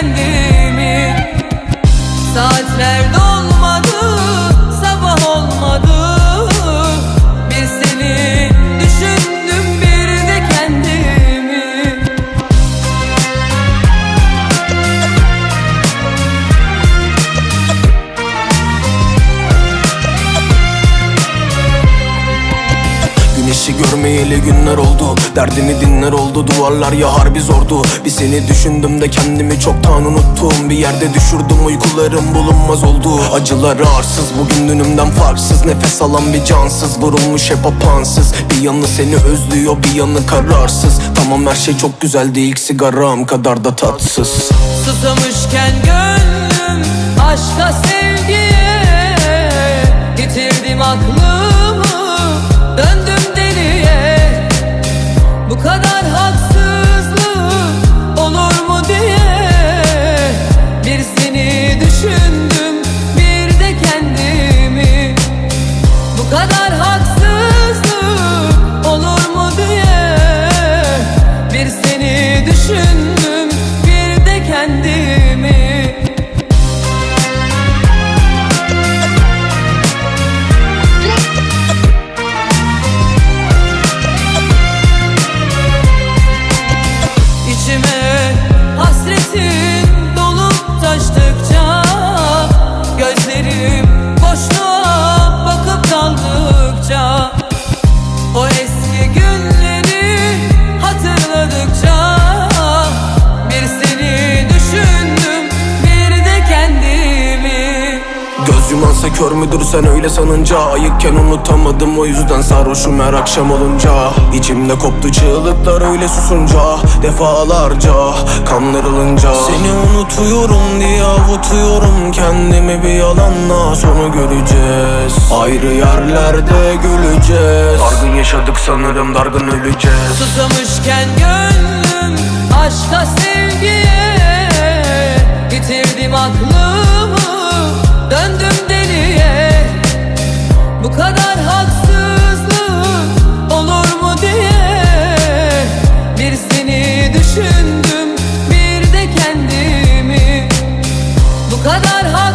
kendimi. Saatler Güneşi görmeyeli günler oldu. Derdini dinler oldu. Duvarlar ya harbi zordu. Bir seni düşündüm de kendimi çoktan unuttum. Bir yerde düşürdüm uykularım bulunmaz oldu. Acıları arsız bugün dünümden farksız. Nefes alan bir cansız Vurulmuş hep apansız Bir yanı seni özlüyor bir yanı kararsız. Tamam her şey çok güzeldi ilk sigaram kadar da tatsız. Susamışken gönlüm aşka sevgiye kadar haksızlık olur mu diye Bir seni düşündüm Göz yumansa kör müdür sen öyle sanınca? Ayıkken unutamadım o yüzden sarhoşum her akşam olunca. İçimde koptu çığlıklar öyle susunca. Defalarca kanlarılınca Seni unutuyorum diye avutuyorum Kendimi bir yalanla. Sonu göreceğiz. Ayrı yerlerde güleceğiz. Dargın yaşadık sanırım dargın öleceğiz. Susamışken gönlüm kadar haksızlık